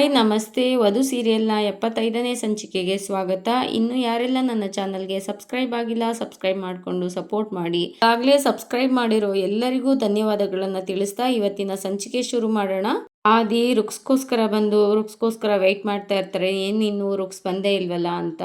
Hi ನಮಸ್ತೆ. ವಧು ಸೀರಿಯಲ್ನ ಎಪ್ಪತ್ತೈದನೇ ಸಂಚಿಕೆಗೆ ಸ್ವಾಗತ. ಇನ್ನು ಯಾರೆಲ್ಲ ನನ್ನ ಚಾನಲ್ಗೆ ಸಬ್ಸ್ಕ್ರೈಬ್ ಆಗಿಲ್ಲ, ಸಬ್ಸ್ಕ್ರೈಬ್ ಮಾಡಿಕೊಂಡು ಸಪೋರ್ಟ್ ಮಾಡಿ. ಈಗಾಗಲೇ ಸಬ್ಸ್ಕ್ರೈಬ್ ಮಾಡಿರೋ ಎಲ್ಲರಿಗೂ ಧನ್ಯವಾದಗಳನ್ನು ತಿಳಿಸ್ತಾ ಇವತ್ತಿನ ಸಂಚಿಕೆ ಶುರು ಮಾಡೋಣ. ಆದಿ ರುಕ್ಸ್ಗೋಸ್ಕರ ಬಂದು, ರುಕ್ಸ್ಗೋಸ್ಕರ ವೆಯ್ಟ್ ಮಾಡ್ತಾ ಇರ್ತಾರೆ. ಏನ್ ಇನ್ನು ರುಕ್ಸ್ ಬಂದೇ ಇಲ್ವಲ್ಲ ಅಂತ.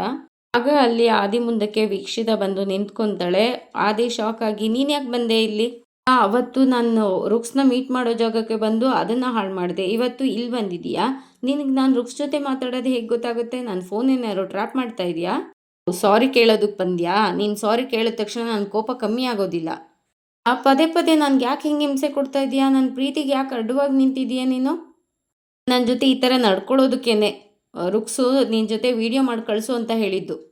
ಆಗ ಅಲ್ಲಿ ಆದಿ ಮುಂದಕ್ಕೆ ವೀಕ್ಷಿತ ಬಂದು ನಿಂತ್ಕೊಂತಾಳೆ. ಆದಿ ಶಾಕ್ ಆಗಿ, ನೀನ್ ಯಾಕೆ ಬಂದೆ ಇಲ್ಲಿ? ಅವತ್ತು ನಾನು ರುಕ್ಸ್ನ ಮೀಟ್ ಮಾಡೋ ಜಾಗಕ್ಕೆ ಬಂದು ಅದನ್ನ ಹಾಳು ಮಾಡಿದೆ. ಇವತ್ತು ಇಲ್ಲಿ ಬಂದಿದೀಯಾ? ನಿನಗೆ ನಾನು ರುಕ್ಸ್ ಜೊತೆ ಮಾತಾಡೋದು ಹೇಗೆ ಗೊತ್ತಾಗುತ್ತೆ? ನನ್ನ ಫೋನ್ ಏನಾದ್ರು ಟ್ರ್ಯಾಪ್ ಮಾಡ್ತಾ ಇದೆಯಾ? ಸಾರಿ ಕೇಳೋದಕ್ಕೆ ಬಂದ್ಯಾ? ನೀನು ಸಾರಿ ಕೇಳಿದ ತಕ್ಷಣ ನನ್ನ ಕೋಪ ಕಮ್ಮಿ ಆಗೋದಿಲ್ಲ. ಆ, ಪದೇ ಪದೇ ನನ್ಗೆ ಯಾಕೆ ಹಿಂಗೆ ಹಿಂಸೆ ಕೊಡ್ತಾ ಇದೀಯಾ? ನನ್ನ ಪ್ರೀತಿಗೆ ಯಾಕೆ ಅಡ್ಡವಾಗಿ ನಿಂತಿದೀಯಾ ನೀನು? ನನ್ನ ಜೊತೆ ಈ ಥರ ನಡ್ಕೊಳ್ಳೋದಕ್ಕೇನೆ ರುಕ್ಸು ನಿನ್ನ ಜೊತೆ ವಿಡಿಯೋ ಮಾಡಿ ಕಳಿಸು ಅಂತ ಹೇಳಿದ್ದು.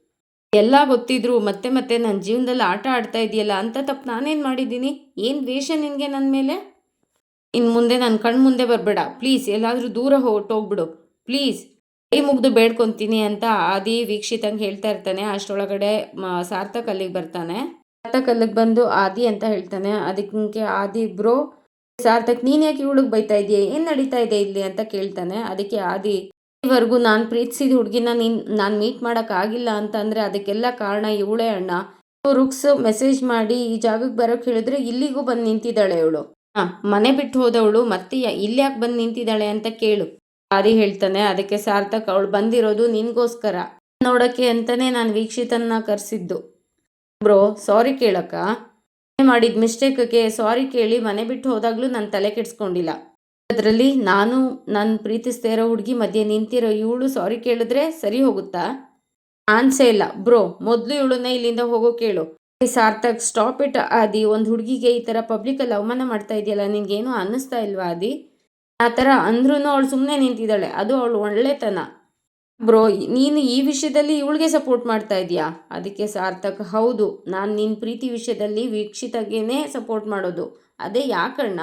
ಎಲ್ಲ ಗೊತ್ತಿದ್ರು, ಮತ್ತೆ ಮತ್ತೆ ನನ್ನ ಜೀವನದಲ್ಲಿ ಆಟ ಆಡ್ತಾ ಇದೆಯಲ್ಲ ಅಂತ ತಪ್ಪು ನಾನೇನು ಮಾಡಿದ್ದೀನಿ? ಏನು ದ್ವೇಷ ನಿನಗೆ ನನ್ನ ಮೇಲೆ? ಇನ್ನು ಮುಂದೆ ನನ್ನ ಕಣ್ಣು ಮುಂದೆ ಬರಬೇಡ. ಪ್ಲೀಸ್, ಎಲ್ಲಾದರೂ ದೂರ ಹೋಗ್ಬಿಡು. ಪ್ಲೀಸ್. ಕೈ ಮುಗ್ದು ಬೇಡ್ಕೊತೀನಿ ಅಂತ ಆದಿ ವೀಕ್ಷಿತಂಗೆ ಹೇಳ್ತಾ ಇರ್ತಾನೆ. ಅಷ್ಟರೊಳಗಡೆ, ಮ- ಸಾರ್ಥಕ್ ಅಲ್ಲಿಗೆ ಬರ್ತಾನೆ. ಸಾರ್ಥಕ್ ಅಲ್ಲಿಗೆ ಬಂದು ಆದಿ ಅಂತ ಹೇಳ್ತಾನೆ. ಅದಕ್ಕೆ ಆದಿ, ಬ್ರೋ, ಸಾರ್ಥಕ್, ನೀನು ಯಾಕೆ ಇವಳಿಗೆ ಬೈತಾ ಇದೆಯಾ? ಏನು ನಡೀತಾ ಇದೆ ಇಲ್ಲಿ? ಅಂತ ಕೇಳ್ತಾನೆ. ಅದಕ್ಕೆ ಆದಿ ಇದುವರೆಗೂ ನಾನು ಪ್ರೀತಿಸಿದ ಹುಡುಗಿನ ನೀನು, ನಾನು ಮೀಟ್ ಮಾಡೋಕ್ಕಾಗಿಲ್ಲ ಅಂತಂದರೆ ಅದಕ್ಕೆಲ್ಲ ಕಾರಣ ಇವಳೇ ಅಣ್ಣ. ರುಕ್ಸ್ ಮೆಸೇಜ್ ಮಾಡಿ ಈ ಜಾಗಕ್ಕೆ ಬರೋಕೆ ಹೇಳಿದ್ರೆ ಇಲ್ಲಿಗೂ ಬಂದು ನಿಂತಿದ್ದಾಳೆ ಇವಳು ಹಾಂ, ಮನೆ ಬಿಟ್ಟು ಹೋದವಳು, ಮತ್ತೆ ಇಲ್ಲಿ ಯಾಕೆ ಬಂದು ನಿಂತಿದ್ದಾಳೆ ಅಂತ ಕೇಳು. ಸಾರಿ ಹೇಳ್ತಾನೆ, ಅದಕ್ಕೆ ಸಾರ್ಥಕ್ ಅವಳು ಬಂದಿರೋದು ನಿನ್ಗೋಸ್ಕರ. ನೋಡೋಕ್ಕೆ ಅಂತಾನೆ ನಾನು ವೀಕ್ಷಿತನ್ನ ಕರೆಸಿದ್ದು. ಬ್ರೋ, ಸಾರಿ ಕೇಳಕ್ಕ. ಮಾಡಿದ ಮಿಸ್ಟೇಕ್ಗೆ ಸಾರಿ ಕೇಳಿ ಮನೆ ಬಿಟ್ಟು ಹೋದಾಗಲೂ ನಾನು ತಲೆ ಕೆಡಿಸ್ಕೊಂಡಿಲ್ಲ. ಅದರಲ್ಲಿ ನಾನು ನಾನು ಪ್ರೀತಿಸ್ತಾ ಇರೋ ಹುಡುಗಿ ಮಧ್ಯೆ ನಿಂತಿರೋ ಇವಳು ಸಾರಿ ಕೇಳಿದ್ರೆ ಸರಿ ಹೋಗುತ್ತಾ? ಆನ್ಸೇ ಇಲ್ಲ. ಬ್ರೋ ಮೊದಲು ಇವಳನ್ನ ಇಲ್ಲಿಂದ ಹೋಗೋ ಕೇಳು. ಸಾರ್ಥಕ್ ಸ್ಟಾಪ್ ಇಟ್ ಆದಿ. ಒಂದು ಹುಡುಗಿಗೆ ಈ ಥರ ಪಬ್ಲಿಕಲ್ಲಿ ಅವಮಾನ ಮಾಡ್ತಾ ಇದೆಯಲ್ಲ, ನಿನಗೇನು ಅನ್ನಿಸ್ತಾ ಇಲ್ವಾ, ಆದಿ? ಆ ಥರ ಅಂದ್ರೂ ಅವಳು ಸುಮ್ಮನೆ ನಿಂತಿದ್ದಾಳೆ. ಅದು ಅವಳು ಒಳ್ಳೆತನ. ಬ್ರೋ ನೀನು ಈ ವಿಷಯದಲ್ಲಿ ಇವಳಿಗೆ ಸಪೋರ್ಟ್ ಮಾಡ್ತಾ ಇದೀಯಾ? ಅದಕ್ಕೆ ಸಾರ್ಥಕ್, ಹೌದು. ನಾನು ನಿನ್ನ ಪ್ರೀತಿ ವಿಷಯದಲ್ಲಿ ವೀಕ್ಷಿತಗೇನೆ ಸಪೋರ್ಟ್ ಮಾಡೋದು. ಅದೇ ಯಾಕಣ್ಣ?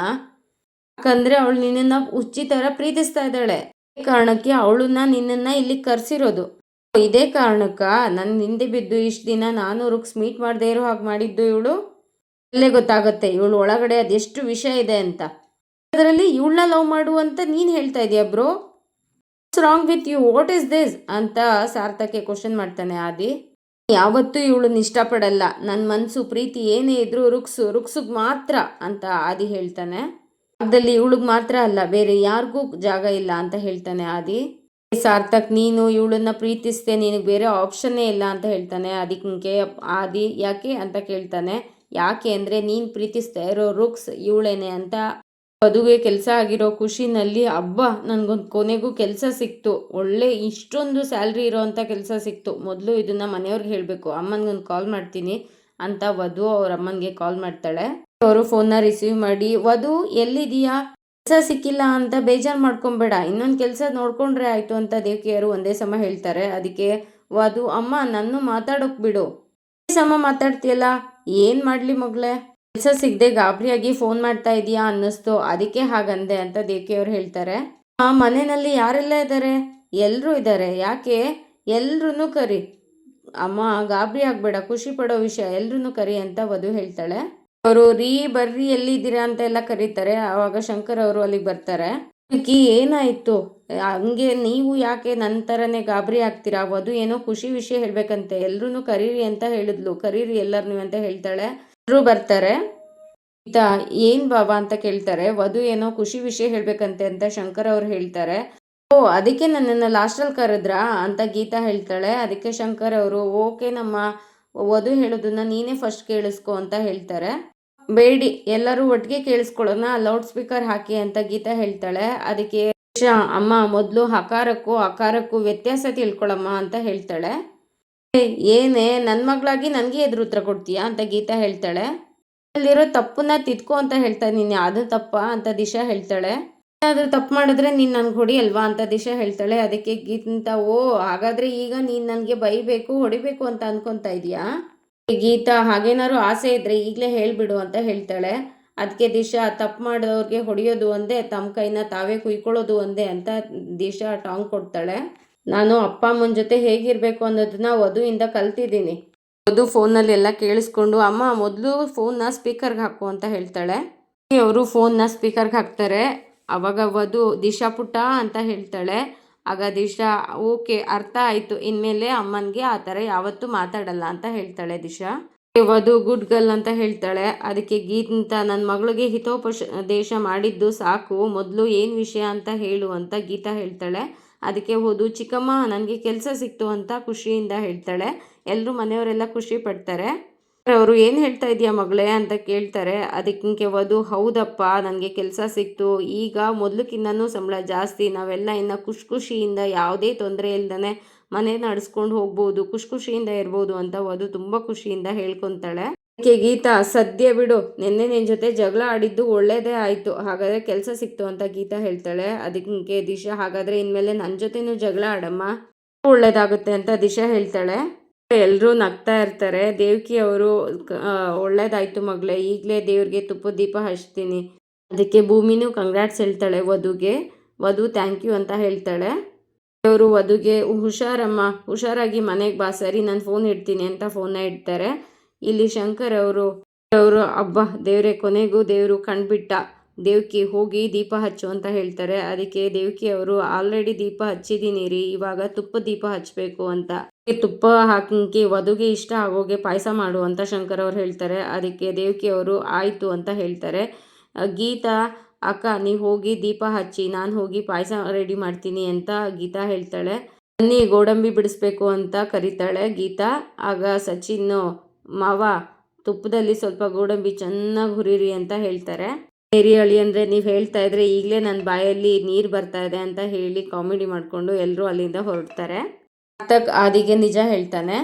ಯಾಕಂದ್ರೆ ಅವಳು ನಿನ್ನನ್ನ ಹುಚ್ಚಿ ಥರ ಪ್ರೀತಿಸ್ತಾ ಇದ್ದಾಳೆ. ಕಾರಣಕ್ಕೆ ಅವಳನ್ನ ನಿನ್ನನ್ನ ಇಲ್ಲಿ ಕರೆಸಿರೋದು. ಇದೇ ಕಾರಣಕ್ಕ ನನ್ನ ಹಿಂದೆ ಬಿದ್ದು ಇಷ್ಟು ದಿನ ನಾನು ರುಕ್ಸ್ ಮೀಟ್ ಮಾಡದೇ ಇರೋ ಹಾಗೆ ಮಾಡಿದ್ದು ಇವಳು? ಅಲ್ಲೇ ಗೊತ್ತಾಗುತ್ತೆ, ಇವಳು ಒಳಗಡೆ ಅದೆಷ್ಟು ವಿಷಯ ಇದೆ ಅಂತ. ಅದರಲ್ಲಿ ಇವಳನ್ನ ಲವ್ ಮಾಡು ಅಂತ ನೀನು ಹೇಳ್ತಾ ಇದೀಯ bro? Wrong with you what is this ಅಂತ ಸಾರ್ಥಕ್ಕೆ ಕ್ವಶನ್ ಮಾಡ್ತಾನೆ ಆದಿ. ಯಾವತ್ತೂ ಇವಳನ್ನ ಇಷ್ಟಪಡಲ್ಲ ನನ್ನ ಮನಸ್ಸು ಪ್ರೀತಿ ಏನೇ ಇದ್ರೂ ರುಕ್ಸು, ರುಕ್ಸುಗ್ ಮಾತ್ರ ಅಂತ ಆದಿ ಹೇಳ್ತಾನೆ. ಅದಲ್ಲಿ ಇವಳಿಗೆ ಮಾತ್ರ ಅಲ್ಲ, ಬೇರೆ ಯಾರಿಗೂ ಜಾಗ ಇಲ್ಲ ಅಂತ ಹೇಳ್ತಾನೆ ಆದಿ. ಸಾರ್ಥಕ್, ನೀನು ಇವಳನ್ನ ಪ್ರೀತಿಸ್ತೆ ನಿನಗೆ ಬೇರೆ ಆಪ್ಷನ್ನೇ ಇಲ್ಲ ಅಂತ ಹೇಳ್ತಾನೆ ಅದಕ್ಕೆ ಆದಿ, ಯಾಕೆ ಅಂತ ಕೇಳ್ತಾನೆ. ಯಾಕೆ ಅಂದರೆ ನೀನು ಪ್ರೀತಿಸ್ತಾ ಇರೋ ರುಕ್ಸ್ ಇವಳೇನೆ ಅಂತ. ಮದುವೆ ಕೆಲಸ ಆಗಿರೋ ಖುಷಿನಲ್ಲಿ ಹಬ್ಬ ನನಗೊಂದು ಕೊನೆಗೂ ಕೆಲಸ ಸಿಕ್ತು. ಒಳ್ಳೆ ಇಷ್ಟೊಂದು ಸ್ಯಾಲ್ರಿ ಇರೋವಂಥ ಕೆಲಸ ಸಿಕ್ತು. ಮೊದಲು ಇದನ್ನು ಮನೆಯವ್ರಿಗೆ ಹೇಳಬೇಕು. ಅಮ್ಮನಿಗೊಂದು ಕಾಲ್ ಮಾಡ್ತೀನಿ ಅಂತ ವಧು ಅವ್ರ ಅಮ್ಮನಿಗೆ ಕಾಲ್ ಮಾಡ್ತಾಳೆ. ಅವರು ಫೋನ್ನ ರಿಸೀವ್ ಮಾಡಿ, ವಧು ಎಲ್ಲಿದೀಯಾ ಕೆಲಸ ಸಿಕ್ಕಿಲ್ಲ ಅಂತ ಬೇಜಾರು ಮಾಡ್ಕೊಂಬೇಡ, ಇನ್ನೊಂದು ಕೆಲಸ ನೋಡ್ಕೊಂಡ್ರೆ ಆಯಿತು ಅಂತ ದೇವಕಿಯರು ಒಂದೇ ಸಮ ಹೇಳ್ತಾರೆ. ಅದಕ್ಕೆ, ವಧು, ಅಮ್ಮ, ನನ್ನ ಮಾತಾಡೋಕ್ ಬಿಡು. ಒಂದೇ ಸಮ, ಮಾತಾಡ್ತೀಯಲ್ಲ? ಏನು ಮಾಡಲಿ ಮಗಳೇ? ಕೆಲಸ ಸಿಗದೆ ಗಾಬರಿಯಾಗಿ ಫೋನ್ ಮಾಡ್ತಾ ಇದೀಯಾ ಅನ್ನಿಸ್ತು. ಅದಕ್ಕೆ ಹಾಗಂದೆ ಅಂತ ದೇವಕಿಯವರು ಹೇಳ್ತಾರೆ. ಆ ಮನೆಯಲ್ಲಿ ಯಾರೆಲ್ಲ ಇದ್ದಾರೆ ಎಲ್ಲರೂ ಇದ್ದಾರೆ ಯಾಕೆ? ಎಲ್ರೂ ಕರಿ. ಅಮ್ಮ, ಗಾಬರಿ ಆಗಬೇಡ, ಖುಷಿ ಪಡೋ ವಿಷಯ ಎಲ್ರೂ ಕರಿ ಅಂತ ವಧು ಹೇಳ್ತಾಳೆ. ಅವರು, ರೀ, ಬರ್ರಿ, ಎಲ್ಲಿದ್ದೀರಾ? ಅಂತ ಎಲ್ಲ ಕರೀತಾರೆ. ಆವಾಗ ಶಂಕರ್ ಅವರು ಅಲ್ಲಿಗೆ ಬರ್ತಾರೆ. ಕಿ, ಏನಾಯ್ತು? ಹಂಗೆ ನೀವು ಯಾಕೆ ನನ್ನ ಥರನೇ ಗಾಬರಿ ಆಗ್ತೀರಾ? ವಧು ಏನೋ ಖುಷಿ ವಿಷಯ ಹೇಳ್ಬೇಕಂತೆ. ಎಲ್ಲರೂ ಕರೀರಿ ಅಂತ ಹೇಳಿದ್ಲು. ಕರೀರಿ ಎಲ್ಲರೂ ಅಂತ ಹೇಳ್ತಾಳೆ. ಎಲ್ಲರೂ ಬರ್ತಾರೆ. ಈತ, ಏನ್ ಬಾಬಾ ಅಂತ ಕೇಳ್ತಾರೆ. ವಧು ಏನೋ ಖುಷಿ ವಿಷಯ ಹೇಳ್ಬೇಕಂತೆ ಅಂತ ಶಂಕರ್ ಅವ್ರು ಹೇಳ್ತಾರೆ. ಓ, ಅದಕ್ಕೆ ನನ್ನನ್ನು ಲಾಸ್ಟಲ್ಲಿ ಕರೆದ್ರಾ? ಅಂತ ಗೀತಾ ಹೇಳ್ತಾಳೆ. ಅದಕ್ಕೆ ಶಂಕರ್ ಅವರು, ಓಕೆ ನಮ್ಮ, ವಧು ಹೇಳೋದನ್ನ ನೀನೇ ಫಸ್ಟ್ ಕೇಳಿಸ್ಕೊ ಅಂತ ಹೇಳ್ತಾರೆ. ಬೇಡಿ, ಎಲ್ಲರೂ ಒಟ್ಟಿಗೆ ಕೇಳಿಸ್ಕೊಳ್ಳೋಣ ಲೌಡ್ ಸ್ಪೀಕರ್ ಹಾಕಿ ಅಂತ ಗೀತಾ ಹೇಳ್ತಾಳೆ. ಅದಕ್ಕೆ ಅಮ್ಮ, ಮೊದಲು ಹಕಾರಕ್ಕೂ ಆಕಾರಕ್ಕೂ ವ್ಯತ್ಯಾಸ ತಿಳ್ಕೊಳಮ್ಮ ಅಂತ ಹೇಳ್ತಾಳೆ. ಏನೇ ನನ್ನ ಮಗಳಾಗಿ ನನಗೆ ಎದುರು ಉತ್ತರ ಕೊಡ್ತೀಯಾ ಅಂತ ಗೀತಾ ಹೇಳ್ತಾಳೆ. ಅಲ್ಲಿರೋ ತಪ್ಪನ್ನ ತಿದ್ಕೋ ಅಂತ ಹೇಳ್ತಾ ನೀನು ಅದು ತಪ್ಪ ಅಂತ ದಿಶಾ ಹೇಳ್ತಾಳೆ. ಏನಾದರೂ ತಪ್ಪು ಮಾಡಿದ್ರೆ ನೀನು ನನ್ಗೆ ಹೊಡಿ ಅಲ್ವಾ ಅಂತ ದಿಶಾ ಹೇಳ್ತಾಳೆ. ಅದಕ್ಕೆ ಗೀತಾ, ಓ, ಹಾಗಾದ್ರೆ ಈಗ ನೀನು ನನಗೆ ಬೈಬೇಕು, ಹೊಡಿಬೇಕು ಅಂತ ಅಂದ್ಕೊತಾ ಇದೀಯಾ? ಗೀತಾ, ಹಾಗೇನಾದ್ರು ಆಸೆ ಇದ್ರೆ ಈಗಲೇ ಹೇಳಿಬಿಡು ಅಂತ ಹೇಳ್ತಾಳೆ. ಅದಕ್ಕೆ ದಿಶಾ, ತಪ್ಪು ಮಾಡಿದವ್ರಿಗೆ ಹೊಡೆಯೋದು ಒಂದೇ ತಮ್ಮ ಕೈನ ತಾವೇ ಕುಯ್ಕೊಳ್ಳೋದು ಒಂದೇ ಅಂತ ದಿಶಾ ಟಾಂಗ್ ಕೊಡ್ತಾಳೆ. ನಾನು ಅಪ್ಪ ಅಮ್ಮನ ಜೊತೆ ಹೇಗಿರಬೇಕು ಅನ್ನೋದನ್ನ ವಧುವಿಂದ ಕಲ್ತಿದ್ದೀನಿ. ವಧು ಫೋನಲ್ಲಿ ಎಲ್ಲ ಕೇಳಿಸ್ಕೊಂಡು, ಅಮ್ಮ, ಮೊದಲು ಫೋನ್ನ ಸ್ಪೀಕರ್ಗೆ ಹಾಕು ಅಂತ ಹೇಳ್ತಾಳೆ. ಅವರು ಫೋನ್ನ ಸ್ಪೀಕರ್ಗೆ ಹಾಕ್ತಾರೆ. ಅವಾಗ ವಧು, ದಿಶಾ ಪುಟ್ಟ ಅಂತ ಹೇಳ್ತಾಳೆ. ಆಗ ದಿಶಾ, ಓಕೆ, ಅರ್ಥ ಆಯಿತು. ಇನ್ಮೇಲೆ ಅಮ್ಮನಿಗೆ ಆ ಥರ ಯಾವತ್ತೂ ಮಾತಾಡಲ್ಲ ಅಂತ ಹೇಳ್ತಾಳೆ ದಿಶಾ. ವಧು, ಗುಡ್ ಗರ್ಲ್ ಅಂತ ಹೇಳ್ತಾಳೆ. ಅದಕ್ಕೆ ಗೀತ ನನ್ನ ಮಗಳಿಗೆ ಹಿತೋಪಶ ದೇಶ ಮಾಡಿದ್ದು ಸಾಕು. ಮೊದಲು ಏನು ವಿಷಯ ಅಂತ ಹೇಳು ಅಂತ ಗೀತಾ ಹೇಳ್ತಾಳೆ. ಅದಕ್ಕೆ ಹೋದು, ಚಿಕ್ಕಮ್ಮ, ನನಗೆ ಕೆಲಸ ಸಿಕ್ತು ಅಂತ ಖುಷಿಯಿಂದ ಹೇಳ್ತಾಳೆ. ಎಲ್ಲರೂ ಮನೆಯವರೆಲ್ಲ ಖುಷಿ ಪಡ್ತಾರೆ. ಅವರು ಏನು ಹೇಳ್ತಾ ಇದೆಯಾ ಮಗಳೇ ಅಂತ ಕೇಳ್ತಾರೆ. ಅದಕ್ಕೆ ವಧು, ಹೌದಪ್ಪ, ನನಗೆ ಕೆಲಸ ಸಿಕ್ತು. ಈಗ ಮೊದಲಕ್ಕಿನ್ನೂ ಸಂಬಳ ಜಾಸ್ತಿ, ನಾವೆಲ್ಲ ಇನ್ನು ಖುಷ್ ಖುಷಿಯಿಂದ ಯಾವುದೇ ತೊಂದರೆ ಇಲ್ದೇ ಮನೆ ನಡೆಸ್ಕೊಂಡು ಹೋಗ್ಬೋದು ಖುಷ್ ಖುಷಿಯಿಂದ ಇರ್ಬೋದು ಅಂತ ವಧು ತುಂಬ ಖುಷಿಯಿಂದ ಹೇಳ್ಕೊತಾಳೆ. ಅದಕ್ಕೆ ಗೀತಾ, ಸದ್ಯ ಬಿಡು. ನಿನ್ನೆ ನಿನ್ನ ಜೊತೆ ಜಗಳ ಆಡಿದ್ದು ಒಳ್ಳೇದೇ ಆಯಿತು. ಹಾಗಾದರೆ ಕೆಲಸ ಸಿಕ್ತು ಅಂತ ಗೀತಾ ಹೇಳ್ತಾಳೆ. ಅದಕ್ಕೆ ದಿಶಾ, ಹಾಗಾದರೆ ಇನ್ಮೇಲೆ ನನ್ನ ಜೊತೆನೂ ಜಗಳ ಆಡಮ್ಮ. ಒಳ್ಳೇದಾಗುತ್ತೆ ಅಂತ ದಿಶಾ ಹೇಳ್ತಾಳೆ. ಎಲ್ಲರೂ ನಗ್ತಾ ಇರ್ತಾರೆ. ದೇವಕಿ ಅವರು ಒಳ್ಳೇದಾಯ್ತು ಮಗಳೇ, ಈಗಲೇ ದೇವ್ರಿಗೆ ತುಪ್ಪ ದೀಪ ಹಚ್ತೀನಿ. ಅದಕ್ಕೆ ಭೂಮಿನೂ ಕಂಗ್ರಾಟ್ಸ್ ಹೇಳ್ತಾಳೆ ವಧುಗೆ. ವಧು ಥ್ಯಾಂಕ್ ಯು ಅಂತ ಹೇಳ್ತಾಳೆ. ಅವರು ವಧುಗೆ, ಹುಷಾರಮ್ಮ, ಹುಷಾರಾಗಿ ಮನೆಗೆ ಬಾ, ಸರಿ, ನಾನು ಫೋನ್ ಇಡ್ತೀನಿ ಅಂತ ಫೋನ್ನ ಇಡ್ತಾರೆ. ಇಲ್ಲಿ ಶಂಕರ್ ಅವರು ಅವರು ಅಬ್ಬ, ದೇವ್ರೆ, ಕೊನೆಗೂ ದೇವರು ಕಂಡುಬಿಟ್ಟ ದೇವ್ಕಿ ಹೋಗಿ ದೀಪ ಹಚ್ಚು ಅಂತ ಹೇಳ್ತಾರೆ. ಅದಕ್ಕೆ ದೇವಕಿ ಅವರು, ಆಲ್ರೆಡಿ ದೀಪ ಹಚ್ಚಿದ್ದೀನಿ ರೀ ಇವಾಗ ತುಪ್ಪ ದೀಪ ಹಚ್ಚಬೇಕು ಅಂತ. ತುಪ್ಪ ಹಾಕಿ ವಧುಗೆ ಇಷ್ಟ ಆಗೋಗೆ ಪಾಯಸ ಮಾಡು ಅಂತ ಶಂಕರ್ ಅವ್ರು ಹೇಳ್ತಾರೆ. ಅದಕ್ಕೆ ದೇವಕಿ ಅವರು, ಆಯಿತು ಅಂತ ಹೇಳ್ತಾರೆ. ಗೀತಾ, ಅಕ್ಕ, ನೀವು ಹೋಗಿ ದೀಪ ಹಚ್ಚಿ, ನಾನು ಹೋಗಿ ಪಾಯಸ ರೆಡಿ ಮಾಡ್ತೀನಿ ಅಂತ ಗೀತಾ ಹೇಳ್ತಾಳೆ. ಬನ್ನಿ, ಗೋಡಂಬಿ ಬಿಡಿಸ್ಬೇಕು ಅಂತ ಕರೀತಾಳೆ ಗೀತಾ. ಆಗ ಸಚಿನ್, ಮಾವ, ತುಪ್ಪದಲ್ಲಿ ಸ್ವಲ್ಪ ಗೋಡಂಬಿ ಚೆನ್ನಾಗಿ ಹುರಿರಿ ಅಂತ ಹೇಳ್ತಾರೆ. ಮೇರಿ ಅಳಿ ಅಂದರೆ ನೀವು ಹೇಳ್ತಾ ಇದ್ರೆ ಈಗಲೇ ನನ್ನ ಬಾಯಲ್ಲಿ ನೀರು ಬರ್ತಾ ಇದೆ ಅಂತ ಹೇಳಿ ಕಾಮಿಡಿ ಮಾಡಿಕೊಂಡು ಎಲ್ಲರೂ ಅಲ್ಲಿಂದ ಹೊರಡ್ತಾರೆ. ಅತ್ತಕ್ ಆದಿಗೆ ನಿಜ ಹೇಳ್ತಾನೆ,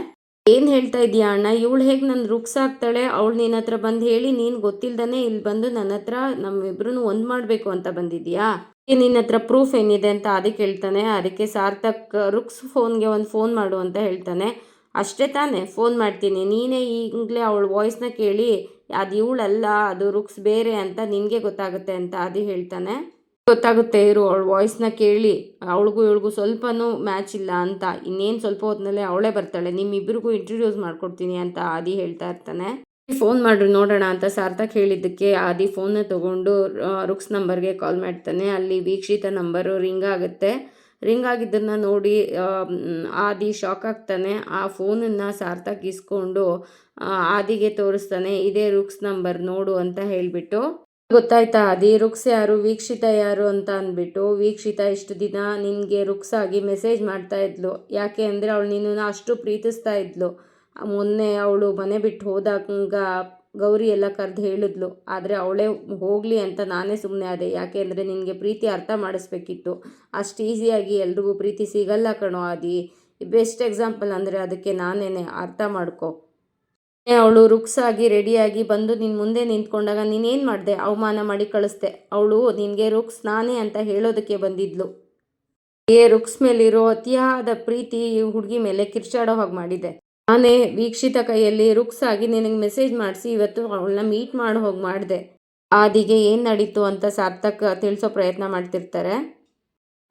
ಏನು ಹೇಳ್ತಾ ಇದೀಯ ಅಣ್ಣ? ಇವಳು ಹೇಗೆ ನನ್ನ ರುಕ್ಸಾಗ್ತಾಳೆ ಅವಳು ನಿನ್ನ ಹತ್ರ ಬಂದು ಹೇಳಿ ನೀನು ಗೊತ್ತಿಲ್ದೇ ಇಲ್ಲಿ ಬಂದು ನನ್ನ ಹತ್ರ ನಮ್ಮಿಬ್ರು ಒಂದು ಮಾಡಬೇಕು ಅಂತ ಬಂದಿದ್ದೀಯಾ? ನಿನ್ನ ಹತ್ರ ಪ್ರೂಫ್ ಏನಿದೆ? ಅಂತ ಅದಕ್ಕೆ ಹೇಳ್ತಾನೆ ಅದಕ್ಕೆ ಸಾರ್ಥಕ್, ರುಕ್ಸ್ ಫೋನ್ಗೆ ಒಂದು ಫೋನ್ ಮಾಡು ಅಂತ ಹೇಳ್ತಾನೆ. ಅಷ್ಟೇ ತಾನೇ, ಫೋನ್ ಮಾಡ್ತೀನಿ. ನೀನೇ ಈಗಲೇ ಅವಳ ವಾಯ್ಸ್ನ ಕೇಳಿ, ಅದು ಇವಳಲ್ಲ, ಅದು ರುಕ್ಸ್ ಬೇರೆ ಅಂತ ನಿನಗೆ ಗೊತ್ತಾಗುತ್ತೆ ಅಂತ ಅದು ಹೇಳ್ತಾನೆ. ಗೊತ್ತಾಗುತ್ತೆ, ಇರು, ಅವಳ ವಾಯ್ಸ್ನ ಕೇಳಿ, ಅವಳಿಗೂ ಇವಳಿಗೂ ಸ್ವಲ್ಪನೂ ಮ್ಯಾಚ್ ಇಲ್ಲ ಅಂತ. ಇನ್ನೇನು ಸ್ವಲ್ಪ ಹೊತ್ತಿನಲ್ಲೇ ಅವಳೇ ಬರ್ತಾಳೆ ನಿಮ್ಮಿಬ್ಬರಿಗೂ ಇಂಟ್ರೊಡ್ಯೂಸ್ ಮಾಡ್ಕೊಡ್ತೀನಿ ಅಂತ ಆದಿ ಹೇಳ್ತಾ ಇರ್ತಾನೆ. ಫೋನ್ ಮಾಡಿ ನೋಡೋಣ ಅಂತ ಸಾರ್ಥಕ್ ಹೇಳಿದ್ದಕ್ಕೆ ಆದಿ ಫೋನ್ನ ತೊಗೊಂಡು, ರುಕ್ಸ್ ನಂಬರ್ಗೆ ಕಾಲ್ ಮಾಡ್ತಾನೆ. ಅಲ್ಲಿ ವೀಕ್ಷಿತ ನಂಬರು ರಿಂಗ್ ಆಗುತ್ತೆ. ರಿಂಗ್ ಆಗಿದ್ದನ್ನು ನೋಡಿ ಆದಿ ಶಾಕ್ ಆಗ್ತಾನೆ. ಆ ಫೋನನ್ನು ಸಾರ್ಥಕ್ ಇಸ್ಕೊಂಡು ಆದಿಗೆ ತೋರಿಸ್ತಾನೆ, ಇದೇ ರುಕ್ಸ್ ನಂಬರ್ ನೋಡು ಅಂತ ಹೇಳಿಬಿಟ್ಟು. ಗೊತ್ತಾಯ್ತಾ ಅದೇ ರುಕ್ಸ್ ಯಾರು, ವೀಕ್ಷಿತ ಯಾರು ಅಂತ ಅಂದ್ಬಿಟ್ಟು, ವೀಕ್ಷಿತ ಇಷ್ಟು ದಿನ ನಿನಗೆ ರುಕ್ಸ್ ಆಗಿ ಮೆಸೇಜ್ ಮಾಡ್ತಾ ಇದ್ಲು. ಯಾಕೆ ಅಂದರೆ ಅವಳು ನಿನ್ನನ್ನು ಅಷ್ಟು ಪ್ರೀತಿಸ್ತಾ ಇದ್ಲು. ಮೊನ್ನೆ ಅವಳು ಮನೆ ಬಿಟ್ಟು ಹೋದಾಗ ಗೌರಿ ಎಲ್ಲ ಕರೆದು ಹೇಳಿದ್ಲು. ಆದರೆ ಅವಳೇ ಹೋಗಲಿ ಅಂತ ನಾನೇ ಸುಮ್ಮನೆ ಆದೆ. ಯಾಕೆ ಅಂದರೆ ನಿನಗೆ ಪ್ರೀತಿ ಅರ್ಥ ಮಾಡಿಸ್ಬೇಕಿತ್ತು. ಅಷ್ಟು ಈಸಿಯಾಗಿ ಎಲ್ರಿಗೂ ಪ್ರೀತಿ ಸಿಗಲ್ಲ ಕಣೋ ಆದಿ. ಬೆಸ್ಟ್ ಎಕ್ಸಾಂಪಲ್ ಅಂದರೆ ಅದಕ್ಕೆ ನಾನೇನೆ. ಅರ್ಥ ಮಾಡ್ಕೊ. ಅವಳು ರುಕ್ಸಾಗಿ, ರೆಡಿಯಾಗಿ ಬಂದು ನಿನ್ನ ಮುಂದೆ ನಿಂತ್ಕೊಂಡಾಗ ನೀನೇನು ಮಾಡಿದೆ? ಅವಮಾನ ಮಾಡಿ ಕಳಿಸ್ದೆ. ಅವಳು ನಿನಗೆ ರುಕ್ಸ್ ನಾನೇ ಅಂತ ಹೇಳೋದಕ್ಕೆ ಬಂದಿದ್ಲು. ಏ, ರುಕ್ಸ್ ಮೇಲಿರೋ ಅತಿಯಾದ ಪ್ರೀತಿ ಹುಡುಗಿ ಮೇಲೆ ಕಿರ್ಚಾಡೋ ಹಾಗೆ ಮಾಡಿದೆ. ನಾನೇ ವೀಕ್ಷಿತ ಕೈಯಲ್ಲಿ ರುಕ್ಸ್ ಆಗಿ ನಿನಗೆ ಮೆಸೇಜ್ ಮಾಡಿಸಿ ಇವತ್ತು ಅವಳನ್ನ ಮೀಟ್ ಮಾಡಿ ಹೋಗಿ ಮಾಡಿದೆ. ಆದಿಗೆ ಏನು ನಡೀತು ಅಂತ ಸಾರ್ಥಕ್ ತಿಳಿಸೋ ಪ್ರಯತ್ನ ಮಾಡ್ತಿರ್ತಾರೆ.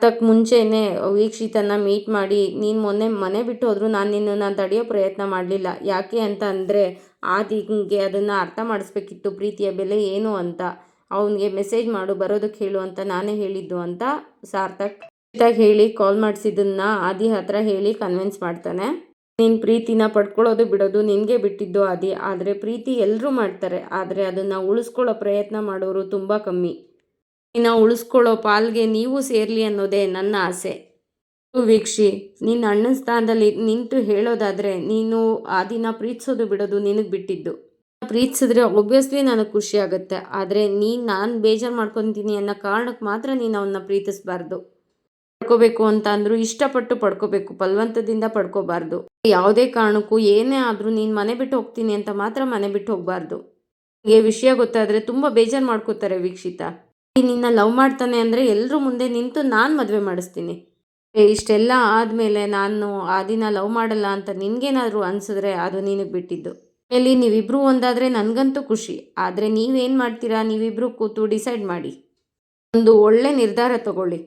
ಸಾರ್ಥಕ್ ಮುಂಚೆನೇ ವೀಕ್ಷಿತನ ಮೀಟ್ ಮಾಡಿ, ನೀನು ಮೊನ್ನೆ ಮನೆ ಬಿಟ್ಟು ಹೋದ್ರು ನಾನು ನಿನ್ನನ್ನು ತಡೆಯೋ ಪ್ರಯತ್ನ ಮಾಡಲಿಲ್ಲ. ಯಾಕೆ ಅಂತ ಅಂದರೆ ಆದಿಗೆ ಅದನ್ನು ಅರ್ಥ ಮಾಡಿಸ್ಬೇಕಿತ್ತು. ಪ್ರೀತಿಯ ಬೆಲೆ ಏನು ಅಂತ. ಅವನಿಗೆ ಮೆಸೇಜ್ ಮಾಡು ಬರೋದಕ್ಕೆ ಹೇಳು ಅಂತ ನಾನೇ ಹೇಳಿದ್ದು ಅಂತ ಸಾರ್ಥಕ್ ಹೇಳಿ ಕಾಲ್ ಮಾಡಿಸಿದ್ದನ್ನ ಆದಿ ಹತ್ರ ಹೇಳಿ ಕನ್ವಿನ್ಸ್ ಮಾಡ್ತಾನೆ. ನಿನ್ನ ಪ್ರೀತಿನ ಪಡ್ಕೊಳ್ಳೋದು ಬಿಡೋದು ನಿನಗೆ ಬಿಟ್ಟಿದ್ದು ಆದಿ ಆದರೆ ಪ್ರೀತಿ ಎಲ್ಲರೂ ಮಾಡ್ತಾರೆ. ಆದರೆ ಅದನ್ನು ಉಳಿಸ್ಕೊಳ್ಳೋ ಪ್ರಯತ್ನ ಮಾಡೋರು ತುಂಬ ಕಮ್ಮಿ. ನಿನ್ನ ಉಳಿಸ್ಕೊಳ್ಳೋ ಪಾಲ್ಗೆ ನೀವು ಸೇರಲಿ ಅನ್ನೋದೇ ನನ್ನ ಆಸೆ. ವೀಕ್ಷಿ, ನಿನ್ನ ಅಣ್ಣನ ಸ್ಥಾನದಲ್ಲಿ ನಿಂತು ಹೇಳೋದಾದರೆ ನೀನು ಆ ದಿನ ಪ್ರೀತಿಸೋದು ಬಿಡೋದು ನಿನಗೆ ಬಿಟ್ಟಿದ್ದು. ಪ್ರೀತಿಸಿದ್ರೆ ಒಬ್ವಿಯಸ್ಲಿ ನನಗೆ ಖುಷಿ ಆಗುತ್ತೆ. ಆದರೆ ನೀನು ನಾನು ಬೇಜಾರು ಮಾಡ್ಕೊತೀನಿ ಅನ್ನೋ ಕಾರಣಕ್ಕೆ ಮಾತ್ರ ನೀನು ಅವನ್ನ ಪ್ರೀತಿಸಬಾರ್ದು. ಪಡ್ಕೋಬೇಕು ಅಂತ ಅಂದರೂ ಇಷ್ಟಪಟ್ಟು ಪಡ್ಕೋಬೇಕು, ಬಲವಂತದಿಂದ ಪಡ್ಕೋಬಾರ್ದು. ಯಾವುದೇ ಕಾರಣಕ್ಕೂ ಏನೇ ಆದರೂ ನೀನು ಮನೆ ಬಿಟ್ಟು ಹೋಗ್ತೀನಿ ಅಂತ ಮಾತ್ರ ಮನೆ ಬಿಟ್ಟು ಹೋಗಬಾರ್ದು. ನಿಮಗೆ ವಿಷಯ ಗೊತ್ತಾದರೆ ತುಂಬ ಬೇಜಾರು ಮಾಡ್ಕೋತಾರೆ ವೀಕ್ಷಿತ. ನಿನ್ನ ಲವ್ ಮಾಡ್ತಾನೆ ಅಂದರೆ ಎಲ್ಲರೂ ಮುಂದೆ ನಿಂತು ನಾನು ಮದುವೆ ಮಾಡಿಸ್ತೀನಿ. ಇಷ್ಟೆಲ್ಲ ಆದಮೇಲೆ ನಾನು ಆ ದಿನ ಲವ್ ಮಾಡಲ್ಲ ಅಂತ ನಿನಗೇನಾದರೂ ಅನಿಸಿದ್ರೆ ಅದು ನಿನಗೆ ಬಿಟ್ಟಿದ್ದು. ಎಲ್ಲಿ ನೀವಿಬ್ಬರು ಒಂದಾದರೆ ನನಗಂತೂ ಖುಷಿ. ಆದರೆ ನೀವೇನು ಮಾಡ್ತೀರಾ? ನೀವಿಬ್ಬರು ಕೂತು ಡಿಸೈಡ್ ಮಾಡಿ. ಒಂದು ಒಳ್ಳೆ ನಿರ್ಧಾರ ತಗೊಳ್ಳಿ.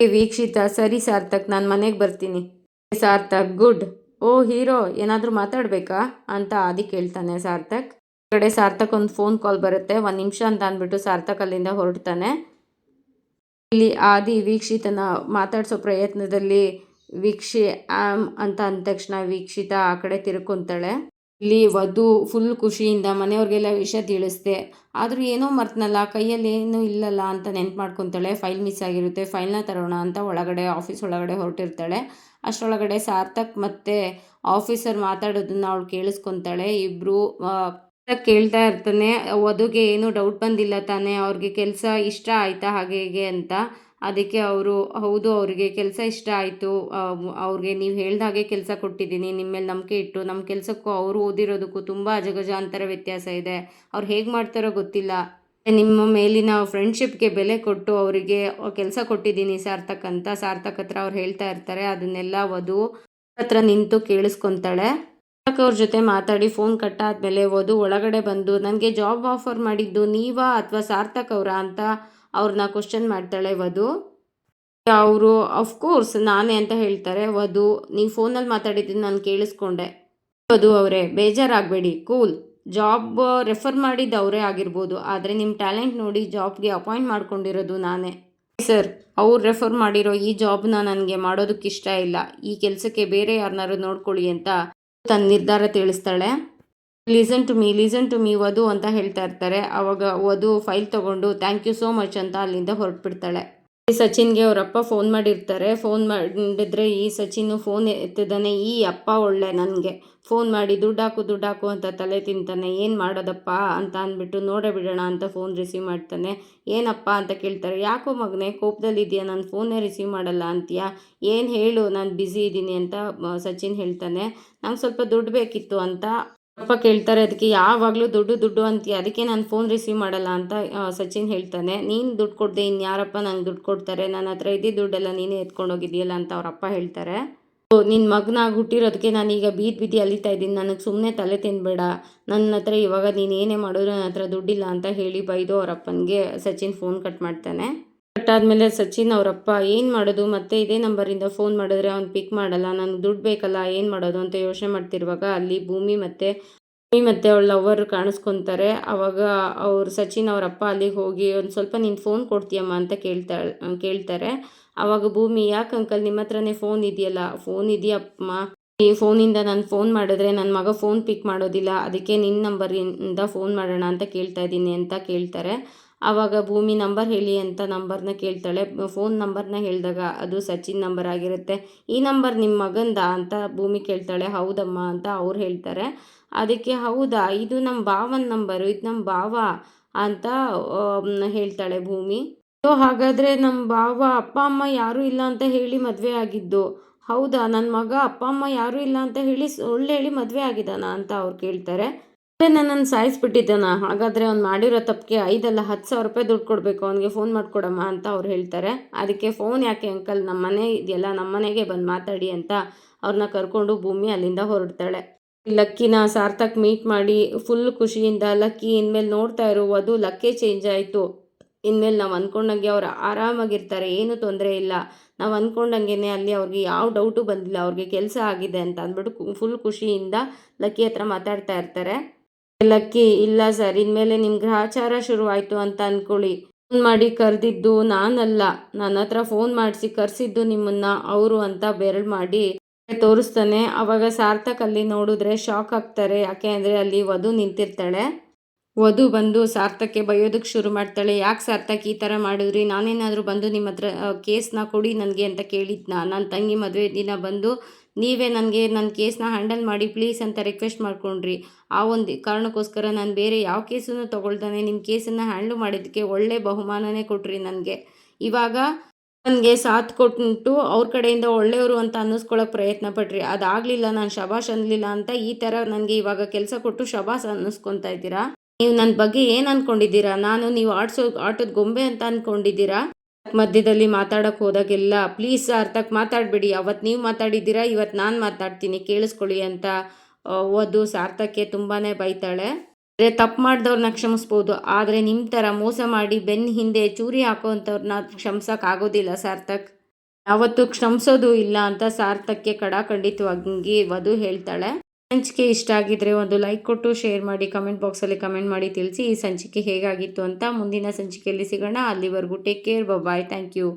ವೀಕ್ಷಿತ, ಸರಿ ಸಾರ್ಥಕ್, ನಾನು ಮನೆಗೆ ಬರ್ತೀನಿ. ಸಾರ್ಥಕ್, ಗುಡ್. ಓ ಹೀರೋ, ಏನಾದರೂ ಮಾತಾಡಬೇಕಾ? ಅಂತ ಆದಿ ಕೇಳ್ತಾನೆ ಸಾರ್ಥಕ್. ಕಡೆ ಸಾರ್ಥಕ್ ಒಂದು ಫೋನ್ ಕಾಲ್ ಬರುತ್ತೆ. ಒಂದು ನಿಮಿಷ ಅಂತ ಅಂದ್ಬಿಟ್ಟು ಸಾರ್ಥಕ್ ಅಲ್ಲಿಂದ ಹೊರಡ್ತಾನೆ. ಇಲ್ಲಿ ಆದಿ ವೀಕ್ಷಿತನ ಮಾತಾಡಿಸೋ ಪ್ರಯತ್ನದಲ್ಲಿ ವೀಕ್ಷಿ ಆಮ್ ಅಂತ ಅಂದ ತಕ್ಷಣ ವೀಕ್ಷಿತ ಆ ಕಡೆ ತಿರ್ಕೊಂತಾಳೆ. ಇಲ್ಲಿ ವಧು ಫುಲ್ ಖುಷಿಯಿಂದ ಮನೆಯವ್ರಿಗೆಲ್ಲ ವಿಷಯ ತಿಳಿಸ್ದೆ. ಆದರೂ ಏನೋ ಮರ್ತನಲ್ಲ, ಕೈಯಲ್ಲಿ ಏನೂ ಇಲ್ಲಲ್ಲ ಅಂತ ನೆನ್ಪು ಮಾಡ್ಕೊತಾಳೆ. ಫೈಲ್ ಮಿಸ್ ಆಗಿರುತ್ತೆ. ಫೈಲ್ನ ತರೋಣ ಅಂತ ಒಳಗಡೆ ಆಫೀಸ್ ಒಳಗಡೆ ಹೊರಟಿರ್ತಾಳೆ. ಅಷ್ಟರೊಳಗಡೆ ಸಾರ್ಥಕ್ ಮತ್ತು ಆಫೀಸರ್ ಮಾತಾಡೋದನ್ನ ಅವಳು ಕೇಳಿಸ್ಕೊತಾಳೆ. ಇಬ್ಬರು ಕೇಳ್ತಾ ಇರ್ತಾನೆ. ವಧುಗೆ ಏನೂ ಡೌಟ್ ಬಂದಿಲ್ಲ ತಾನೇ, ಅವ್ರಿಗೆ ಕೆಲಸ ಇಷ್ಟ ಆಯಿತಾ ಹಾಗೆ ಹೇಗೆ ಅಂತ. ಅದಕ್ಕೆ ಅವರು, ಹೌದು ಅವರಿಗೆ ಕೆಲಸ ಇಷ್ಟ ಆಯಿತು. ಅವ್ರಿಗೆ ನೀವು ಹೇಳ್ದ ಹಾಗೆ ಕೆಲಸ ಕೊಟ್ಟಿದ್ದೀನಿ. ನಿಮ್ಮ ಮೇಲೆ ನಂಬಿಕೆ ಇಟ್ಟು ನಮ್ಮ ಕೆಲಸಕ್ಕೂ ಅವರು ಓದಿರೋದಕ್ಕೂ ತುಂಬ ಅಜಗಜಾಂತರ ವ್ಯತ್ಯಾಸ ಇದೆ. ಅವ್ರು ಹೇಗೆ ಮಾಡ್ತಾರೋ ಗೊತ್ತಿಲ್ಲ. ನಿಮ್ಮ ಮೇಲಿನ ಫ್ರೆಂಡ್ಶಿಪ್ಗೆ ಬೆಲೆ ಕೊಟ್ಟು ಅವರಿಗೆ ಕೆಲಸ ಕೊಟ್ಟಿದ್ದೀನಿ ಸಾರ್ಥಕ್ ಅಂತ ಸಾರ್ಥಕ್ ಹತ್ರ ಅವ್ರು ಹೇಳ್ತಾ ಇರ್ತಾರೆ, ಅದನ್ನೆಲ್ಲ ವಧು ಹತ್ರ ನಿಂತು ಕೇಳಿಸ್ಕೊತಾಳೆ. ಅವ್ರ ಜೊತೆ ಮಾತಾಡಿ ಫೋನ್ ಕಟ್ಟಾದ್ಮೇಲೆ ವಧು ಒಳಗಡೆ ಬಂದು ನನಗೆ ಜಾಬ್ ಆಫರ್ ಮಾಡಿದ್ದು ನೀವಾ ಅಥವಾ ಸಾರ್ಥಕ್ ಅವರಾ? ಅಂತ ಅವ್ರನ್ನ ಕ್ವಶನ್ ಮಾಡ್ತಾಳೆ ವಧು. ಅವರು ಅಫ್ಕೋರ್ಸ್ ನಾನೇ ಅಂತ ಹೇಳ್ತಾರೆ. ವಧು, ನೀವು ಫೋನಲ್ಲಿ ಮಾತಾಡಿದ್ದೀನಿ ನಾನು ಕೇಳಿಸ್ಕೊಂಡೆ. ವಧು ಅವರೇ, ಬೇಜಾರಾಗಬೇಡಿ ಕೂಲ್ ಜಾಬ್ ರೆಫರ್ ಮಾಡಿದ್ದು ಅವರೇ ಆಗಿರ್ಬೋದು. ಆದರೆ ನಿಮ್ಮ ಟ್ಯಾಲೆಂಟ್ ನೋಡಿ ಜಾಬ್ಗೆ ಅಪಾಯಿಂಟ್ ಮಾಡ್ಕೊಂಡಿರೋದು ನಾನೇ. ಸರ್, ಅವ್ರು ರೆಫರ್ ಮಾಡಿರೋ ಈ ಜಾಬ್ನ ನನಗೆ ಮಾಡೋದಕ್ಕೆ ಇಷ್ಟ ಇಲ್ಲ. ಈ ಕೆಲಸಕ್ಕೆ ಬೇರೆ ಯಾರನ್ನಾರು ನೋಡ್ಕೊಳ್ಳಿ ಅಂತ ತನ್ನ ನಿರ್ಧಾರ ತಿಳಿಸ್ತಾಳೆ. Listen to me listen to me ವಧು ಅಂತ ಹೇಳ್ತಾ ಇರ್ತಾರೆ. ಅವಾಗ ವಧು ಫೈಲ್ ತೊಗೊಂಡು ಥ್ಯಾಂಕ್ ಯು ಸೋ ಮಚ್ ಅಂತ ಅಲ್ಲಿಂದ ಹೊರಟ್ಬಿಡ್ತಾಳೆ. ಈ ಸಚಿನ್ಗೆ ಅವರಪ್ಪ ಫೋನ್ ಮಾಡಿರ್ತಾರೆ. ಫೋನ್ ಮಾಡಿದ್ರೆ ಈ ಸಚಿನ್ ಫೋನ್ ಎತ್ತಿದ್ದಾನೆ ಈ ಅಪ್ಪ ಒಳ್ಳೆ ನನಗೆ. ಫೋನ್ ಮಾಡಿ ದುಡ್ಡು ಹಾಕು ದುಡ್ಡು ಹಾಕು ಅಂತ ತಲೆ ತಿಂತಾನೆ, ಏನು ಮಾಡೋದಪ್ಪ ಅಂತ ಅಂದ್ಬಿಟ್ಟು ನೋಡೇ ಬಿಡೋಣ ಅಂತ ಫೋನ್ ರಿಸೀವ್ ಮಾಡ್ತಾನೆ. ಏನಪ್ಪ ಅಂತ ಕೇಳ್ತಾರೆ, ಯಾಕೋ ಮಗನೇ ಕೋಪದಲ್ಲಿದೆಯಾ ನಾನು ಫೋನೇ ರಿಸೀವ್ ಮಾಡಲ್ಲ ಅಂತೀಯಾ? ಏನು ಹೇಳು, ನಾನು ಬ್ಯುಸಿ ಇದ್ದೀನಿ ಅಂತ ಸಚಿನ್ ಹೇಳ್ತಾನೆ. ನಂಗೆ ಸ್ವಲ್ಪ ದುಡ್ಡು ಬೇಕಿತ್ತು ಅಂತ ಅಪ್ಪ ಕೇಳ್ತಾರೆ, ಅದಕ್ಕೆ ಯಾವಾಗಲೂ ದುಡ್ಡು ದುಡ್ಡು ಅಂತೀಯ? ಅದಕ್ಕೆ ನಾನು ಫೋನ್ ರಿಸೀವ್ ಮಾಡಲ್ಲ ಅಂತ ಸಚಿನ್ ಹೇಳ್ತಾನೆ. ನೀನು ದುಡ್ಡು ಕೊಡದೆ, ಇನ್ಯಾರಪ್ಪ ನಂಗೆ ದುಡ್ಡು ಕೊಡ್ತಾರೆ ನನ್ನ ಹತ್ರ ಇದ್ದಿದ್ದು ದುಡ್ಡೆಲ್ಲ ನೀನೇ ಎತ್ಕೊಂಡು ಹೋಗಿದ್ದೀಯಲ್ಲ ಅಂತ ಅವ್ರ ಅಪ್ಪ ಹೇಳ್ತಾರೆ. ನಿನ್ನ ಮಗನಾಗಿ ಹುಟ್ಟಿರೋದಕ್ಕೆ ನಾನೀಗ ಬೀದ್ ಬೀದಿ ಅಲಿತಾ ಇದ್ದೀನಿ. ನನಗೆ ಸುಮ್ಮನೆ ತಲೆ ತಿನ್ಬೇಡ. ನನ್ನ ಹತ್ರ ಇವಾಗ ನೀನು ಏನೇ ಮಾಡಿದ್ರು ನನ್ನ ಹತ್ರ ದುಡ್ಡಿಲ್ಲ ಅಂತ ಹೇಳಿ ಬೈದು ಅವ್ರ ಅಪ್ಪನಿಗೆ ಸಚಿನ್ ಫೋನ್ ಕಟ್ ಮಾಡ್ತಾನೆ. ಕಟ್ ಆದಮೇಲೆ ಸಚಿನ್ ಅವರಪ್ಪ, ಏನು ಮಾಡೋದು? ಮತ್ತೆ ಇದೇ ನಂಬರಿಂದ ಫೋನ್ ಮಾಡಿದ್ರೆ ಅವ್ನು ಪಿಕ್ ಮಾಡಲ್ಲ. ನನಗೆ ದುಡ್ಡು ಬೇಕಲ್ಲ. ಏನು ಮಾಡೋದು? ಅಂತ ಯೋಚನೆ ಮಾಡ್ತಿರುವಾಗ ಅಲ್ಲಿ ಭೂಮಿ ಮತ್ತು ಭೂಮಿ ಮತ್ತು ಅವಳ ಲವರ್ ಕಾಣಿಸ್ಕೊತಾರೆ. ಅವಾಗ ಅವ್ರು ಸಚಿನ್ ಅವರಪ್ಪ ಅಲ್ಲಿಗೆ ಹೋಗಿ, ಒಂದು ಸ್ವಲ್ಪ ನೀನು ಫೋನ್ ಕೊಡ್ತೀಯಮ್ಮ? ಅಂತ ಕೇಳ್ತಾಳೆ ಕೇಳ್ತಾರೆ. ಆವಾಗ ಭೂಮಿ, ಯಾಕೆ ಅಂಕಲ್ ನಿಮ್ಮ ಹತ್ರನೇ ಫೋನ್ ಇದೆಯಲ್ಲ? ಫೋನ್ ಇದೆಯಪ್ಪಮ್ಮ ಈ ಫೋನಿಂದ ನಾನು ಫೋನ್ ಮಾಡಿದ್ರೆ ನನ್ನ ಮಗ ಫೋನ್ ಪಿಕ್ ಮಾಡೋದಿಲ್ಲ. ಅದಕ್ಕೆ ನಿನ್ನ ನಂಬರಿಂದ ಫೋನ್ ಮಾಡೋಣ ಅಂತ ಕೇಳ್ತಾ ಇದ್ದೀನಿ ಅಂತ ಕೇಳ್ತಾರೆ. ಆವಾಗ ಭೂಮಿ ನಂಬರ್ ಹೇಳಿ ಅಂತ ನಂಬರ್ನ ಕೇಳ್ತಾಳೆ. ಫೋನ್ ನಂಬರ್ನ ಹೇಳಿದಾಗ ಅದು ಸಚಿನ್ ನಂಬರ್ ಆಗಿರುತ್ತೆ. ಈ ನಂಬರ್ ನಿಮ್ಮ ಮಗಂದ ಅಂತ ಭೂಮಿ ಕೇಳ್ತಾಳೆ. ಹೌದಮ್ಮ ಅಂತ ಅವ್ರು ಹೇಳ್ತಾರೆ. ಅದಕ್ಕೆ ಹೌದಾ? ಇದು ನಮ್ಮ ಭಾವನ ನಂಬರು ಇದು ನಮ್ಮ ಭಾವ ಅಂತ ಹೇಳ್ತಾಳೆ ಭೂಮಿ. ಸೊ ಹಾಗಾದರೆ ನಮ್ಮ ಭಾವ ಅಪ್ಪ, ಅಮ್ಮ ಯಾರೂ ಇಲ್ಲ ಅಂತ ಹೇಳಿ ಮದುವೆ ಆಗಿದ್ದು. ಹೌದಾ? ನನ್ನ ಮಗ ಅಪ್ಪ, ಅಮ್ಮ ಯಾರೂ ಇಲ್ಲ ಅಂತ ಹೇಳಿ ಸುಳ್ಳು ಹೇಳಿ ಮದುವೆ ಆಗಿದ್ದಾನ ಅಂತ ಅವ್ರು ಕೇಳ್ತಾರೆ. ನನ್ನನ್ನು ಸಾಯಿಸ್ಬಿಟ್ಟಿದ್ದಾನ? ಹಾಗಾದರೆ ಅವ್ನು ಮಾಡಿರೋ ತಪ್ಪಿಗೆ ಐದಲ್ಲ ಹತ್ತು ಸಾವಿರ ರೂಪಾಯಿ ದುಡ್ಡು ಕೊಡಬೇಕು, ಅವನಿಗೆ ಫೋನ್ ಮಾಡಿಕೊಡಮ್ಮ ಅಂತ ಅವ್ರು ಹೇಳ್ತಾರೆ. ಅದಕ್ಕೆ ಫೋನ್ ಯಾಕೆ ಅಂಕಲ್ ನಮ್ಮ ಮನೆ ಇದೆಯಲ್ಲ ನಮ್ಮ ಮನೆಗೆ ಬಂದು ಮಾತಾಡಿ ಅಂತ ಅವ್ರನ್ನ ಕರ್ಕೊಂಡು ಭೂಮಿ ಅಲ್ಲಿಂದ ಹೊರಡ್ತಾಳೆ. ಲಕ್ಕಿನ ಸಾರ್ಥಕ್ ಮೀಟ್ ಮಾಡಿ ಫುಲ್ ಖುಷಿಯಿಂದ ಲಕ್ಕಿ ಇನ್ಮೇಲೆ ನೋಡ್ತಾ ಇರೋ ಅದು ಲಕ್ಕೇ ಚೇಂಜ್ ಆಯಿತು. ಇನ್ಮೇಲೆ ನಾವು ಅಂದ್ಕೊಂಡಂಗೆ ಅವ್ರು ಆರಾಮಾಗಿರ್ತಾರೆ, ಏನು ತೊಂದರೆ ಇಲ್ಲ. ನಾವು ಅಂದ್ಕೊಂಡಂಗೆ ಅಲ್ಲಿ ಅವ್ರಿಗೆ ಯಾವ ಡೌಟು ಬಂದಿಲ್ಲ, ಅವ್ರಿಗೆ ಕೆಲಸ ಆಗಿದೆ ಅಂತ ಅಂದ್ಬಿಟ್ಟು ಫುಲ್ ಖುಷಿಯಿಂದ ಲಕ್ಕಿ ಹತ್ರ ಮಾತಾಡ್ತಾ ಇರ್ತಾರೆ. ಲಕ್ಕಿ, ಇಲ್ಲ ಸರ್, ಇನ್ಮೇಲೆ ನಿಮ್ಮ ಗ್ರಹಚಾರ ಶುರುವಾಯಿತು ಅಂತ ಅಂದ್ಕೊಳ್ಳಿ ಫೋನ್ ಮಾಡಿ ಕರೆದಿದ್ದು ನಾನಲ್ಲ. ನನ್ನ ಹತ್ರ ಫೋನ್ ಮಾಡಿಸಿ ಕರೆಸಿದ್ದು ನಿಮ್ಮನ್ನು, ಅವರು ಅಂತ ಬೆರಳ್ ಮಾಡಿ ತೋರಿಸ್ತಾನೆ. ಅವಾಗ ಸಾರ್ಥಕ್ ಅಲ್ಲಿ ನೋಡಿದ್ರೆ ಶಾಕ್ ಆಗ್ತಾರೆ. ಯಾಕೆ ಅಂದರೆ ಅಲ್ಲಿ ವಧು ನಿಂತಿರ್ತಾಳೆ. ವಧು ಬಂದು ಸಾರ್ಥಕ್ಕೆ ಬೈಯೋದಕ್ಕೆ ಶುರು ಮಾಡ್ತಾಳೆ. ಯಾಕೆ ಸಾರ್ಥಕ್ ಈ ಥರ ಮಾಡಿದ್ರಿ? ನಾನೇನಾದರೂ ಬಂದು ನಿಮ್ಮ ಹತ್ರ ಕೇಸ್ನ ಕೊಡಿ ನನಗೆ ಅಂತ ಕೇಳಿದ್ನ? ನನ್ನ ತಂಗಿ ಮದುವೆ ದಿನ ಬಂದು, ನೀವೇ ನನಗೆ ನನ್ನ ಕೇಸ್ನ ಹ್ಯಾಂಡಲ್ ಮಾಡಿ ಪ್ಲೀಸ್ ಅಂತ ರಿಕ್ವೆಸ್ಟ್ ಮಾಡ್ಕೊಂಡ್ರಿ. ಆ ಒಂದು ಕಾರಣಕ್ಕೋಸ್ಕರ ನಾನು ಬೇರೆ ಯಾವ ಕೇಸನ್ನು ತೊಗೊಳ್ತಾನೆ. ನಿಮ್ಮ ಕೇಸನ್ನು ಹ್ಯಾಂಡ್ಲ್ ಮಾಡಿದ್ದಕ್ಕೆ ಒಳ್ಳೆ ಬಹುಮಾನನೇ ಕೊಟ್ರಿ ನನಗೆ. ಇವಾಗ ನನಗೆ ಸಾಥ್ ಕೊಟ್ಟು ಅವ್ರ ಕಡೆಯಿಂದ ಒಳ್ಳೆಯವರು ಅಂತ ಅನ್ನಿಸ್ಕೊಳ್ಳೋಕೆ ಪ್ರಯತ್ನ ಪಟ್ರಿ ಅದಾಗಲಿಲ್ಲ, ನಾನು ಶಬಾಷ್ ಅನ್ನಲಿಲ್ಲ ಅಂತ ಈ ಥರ ನನಗೆ ಇವಾಗ ಕೆಲಸ ಕೊಟ್ಟು ಶಬಾಷ್ ಅನ್ನಿಸ್ಕೊತಾ ಇದ್ದೀರಾ? ನೀವು ನನ್ನ ಬಗ್ಗೆ ಏನು ಅನ್ಕೊಂಡಿದ್ದೀರಾ? ನಾನು ನೀವು ಆಡ್ಸೋ ಆಟದ ಗೊಂಬೆ ಅಂತ ಅನ್ಕೊಂಡಿದ್ದೀರಾ? ಮಧ್ಯದಲ್ಲಿ ಮಾತಾಡೋಕೆ ಹೋದಾಗೆಲ್ಲ ಪ್ಲೀಸ್ ಅರ್ಥಕ್ಕೆ ಮಾತಾಡಬೇಡಿ. ಅವತ್ತು ನೀವು ಮಾತಾಡಿದ್ದೀರಾ ಇವತ್ತು ನಾನು ಮಾತಾಡ್ತೀನಿ. ಕೇಳಿಸ್ಕೊಳ್ಳಿ ಅಂತ ಓದು. ಸಾರ್ಥಕ್ಕೆ ತುಂಬಾ ಬೈತಾಳೆ. ಅಂದರೆ ತಪ್ಪು ಮಾಡಿದವ್ರನ್ನ ಕ್ಷಮಿಸ್ಬೋದು. ಆದರೆ ನಿಮ್ಮ ಥರ ಮೋಸ ಮಾಡಿ ಬೆನ್ನ ಹಿಂದೆ ಚೂರಿ ಹಾಕೋವಂಥವ್ರನ್ನ ಕ್ಷಮಿಸೋಕ್ಕಾಗೋದಿಲ್ಲ ಸಾರ್ಥಕ್. ಅವತ್ತು ಕ್ಷಮಿಸೋದು ಇಲ್ಲ ಅಂತ ಸಾರ್ಥಕ್ಕೆ ಕಡಾಖಂಡಿತವಾಗಿ ವಧು ಹೇಳ್ತಾಳೆ. ಸಂಚಿಕೆ ಇಷ್ಟ ಆಗಿದ್ರೆ ಒಂದು ಲೈಕ್ ಕೊಟ್ಟು ಶೇರ್ ಮಾಡಿ ಕಮೆಂಟ್ ಬಾಕ್ಸಲ್ಲಿ ಕಮೆಂಟ್ ಮಾಡಿ ತಿಳಿಸಿ ಈ ಸಂಚಿಕೆ ಹೇಗಾಗಿತ್ತು ಅಂತ ಮುಂದಿನ ಸಂಚಿಕೆಯಲ್ಲಿ ಸಿಗೋಣ. ಅಲ್ಲಿವರೆಗೂ take care bye thank you